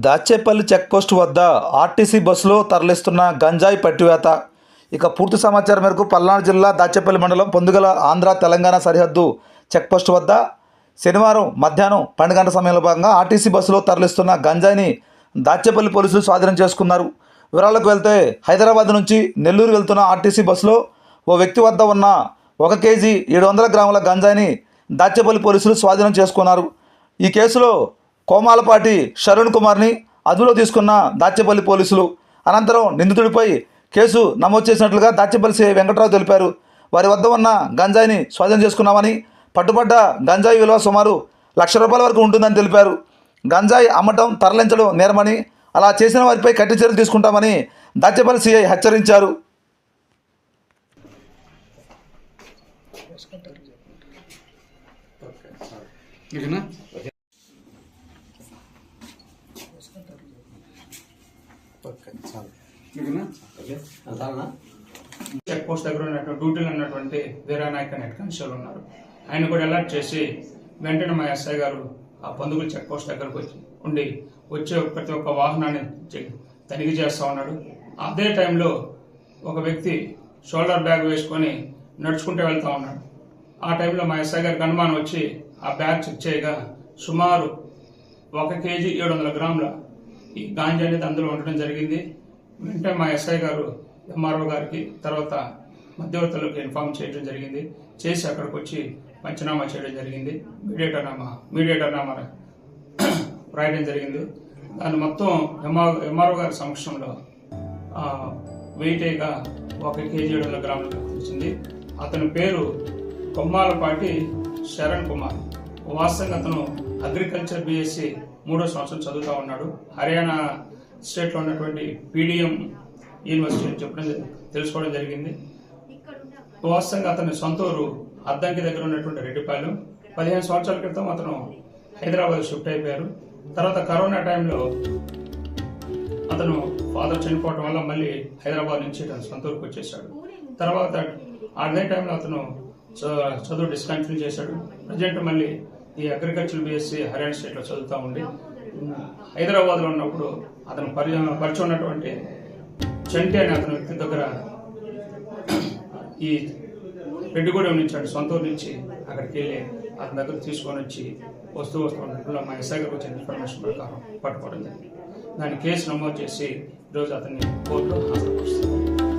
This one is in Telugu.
దాచేపల్లి చెక్పోస్ట్ వద్ద ఆర్టీసీ బస్సులో తరలిస్తున్న గంజాయి పట్టివేత. ఇక పూర్తి సమాచారం మేరకు పల్నాడు జిల్లా దాచేపల్లి మండలం పొందుగల ఆంధ్ర తెలంగాణ సరిహద్దు చెక్పోస్ట్ వద్ద శనివారం మధ్యాహ్నం పన్నెండు గంటల సమయంలో భాగంగా ఆర్టీసీ బస్సులో తరలిస్తున్న గంజాయిని దాచేపల్లి పోలీసులు స్వాధీనం చేసుకున్నారు. వివరాలకు వెళ్తే హైదరాబాద్ నుంచి నెల్లూరు వెళ్తున్న ఆర్టీసీ బస్సులో ఓ వ్యక్తి వద్ద ఉన్న ఒక కేజీ ఏడు వందల గ్రాముల గంజాయిని దాచేపల్లి పోలీసులు స్వాధీనం చేసుకున్నారు. ఈ కేసులో కోమాలపాటి శరుణ్ కుమార్ని అదుపులో తీసుకున్న దాచేపల్లి పోలీసులు. అనంతరం నిందితుడిపై కేసు నమోదు చేసినట్లుగా దాచేపల్లి సిఐ వెంకట్రావు తెలిపారు. వారి వద్ద ఉన్న గంజాయిని స్వాధీనం చేసుకున్నామని పట్టుబడ్డ గంజాయి విలువ సుమారు లక్ష రూపాయల వరకు ఉంటుందని తెలిపారు. గంజాయి అమ్మటం తరలించడం నేరమని అలా చేసిన వారిపై కఠిన చర్యలు తీసుకుంటామని దాచేపల్లి సిఐ హెచ్చరించారు. ఓకేనా ఓకేనా చెక్ పోస్ట్ దగ్గర ఉన్నటువంటి డ్యూటీలో ఉన్నటువంటి వీరానాయక్ అనే కానిస్టేబుల్ ఉన్నారు. ఆయన కూడా అలర్ట్ చేసి వెంటనే మా ఎస్ఐ గారు ఆ పందుగులు చెక్ పోస్ట్ దగ్గరకు వచ్చి ఉండి వచ్చే ప్రతి ఒక్క వాహనాన్ని తనిఖీ చేస్తూ ఉన్నాడు. అదే టైంలో ఒక వ్యక్తి షోల్డర్ బ్యాగ్ వేసుకొని నడుచుకుంటూ వెళ్తా ఉన్నాడు. ఆ టైంలో మా ఎస్ఐ గారికి అనుమానం వచ్చి ఆ బ్యాగ్ చెక్ చేయగా సుమారు ఒక కేజీ ఏడు వందల గ్రాముల ఈ గాంజా అనేది అందులో ఉండడం జరిగింది. వెంటనే మా ఎస్ఐ గారు ఎంఆర్ఓ గారికి తర్వాత మధ్యవర్తులకు ఇన్ఫార్మ్ చేయడం జరిగింది. చేసి అక్కడికి వచ్చి పంచనామా చేయడం జరిగింది. మీడియేటర్ నామా మీడియేటర్ నామా రాయడం జరిగింది. దాన్ని మొత్తం ఎంఆర్ ఎంఆర్ఓ గారి సమక్షంలో వెయిటేగా ఒక కేజీ ఏడు వందల గ్రాములు వచ్చింది అతని పేరు కొమ్మాలపాటి శరణ్ కుమార్. వాస్తవంగా అతను అగ్రికల్చర్ బీఎస్సీ మూడో సంవత్సరం చదువుతా ఉన్నాడు. హర్యానా స్టేట్లో ఉన్నటువంటి పీడిఎం యూనివర్సిటీ అని చెప్పడం తెలుసుకోవడం జరిగింది. వాస్తవంగా అతని సొంత ఊరు అద్దంకి దగ్గర ఉన్నటువంటి రెడ్డిపాలెం. పదిహేను సంవత్సరాల క్రితం అతను హైదరాబాద్ షిఫ్ట్ అయిపోయారు. తర్వాత కరోనా టైంలో అతను ఫాదర్ చనిపోవడం వల్ల మళ్ళీ హైదరాబాద్ నుంచి అతను సొంత ఊరికి వచ్చేసాడు తర్వాత అదే టైంలో అతను చ- చదువు డిస్కంటిన్యూ చేశాడు. ప్రజెంట్ మళ్ళీ ఈ అగ్రికల్చర్ బీఎస్సీ హర్యానా స్టేట్లో చదువుతూ ఉండి హైదరాబాద్లో ఉన్నప్పుడు అతను పరి పరిచయం ఉన్నటువంటి చంటి అనే అతని వ్యక్తి దగ్గర ఈ రెడ్డిగూడెం నుంచి అంటే సొంత ఊరు నుంచి అక్కడికి వెళ్ళి అతని దగ్గర తీసుకొని వచ్చి వస్తూ వస్తూ ఉన్నప్పుడు మా ఎస్ఐ గారికి వచ్చిన ఇన్ఫర్మేషన్ ప్రకారం పట్టుకోవడం జరిగింది. దాని కేసు నమోదు చేసి ఈరోజు అతన్ని కోర్టులో హాజరుపరుస్తారు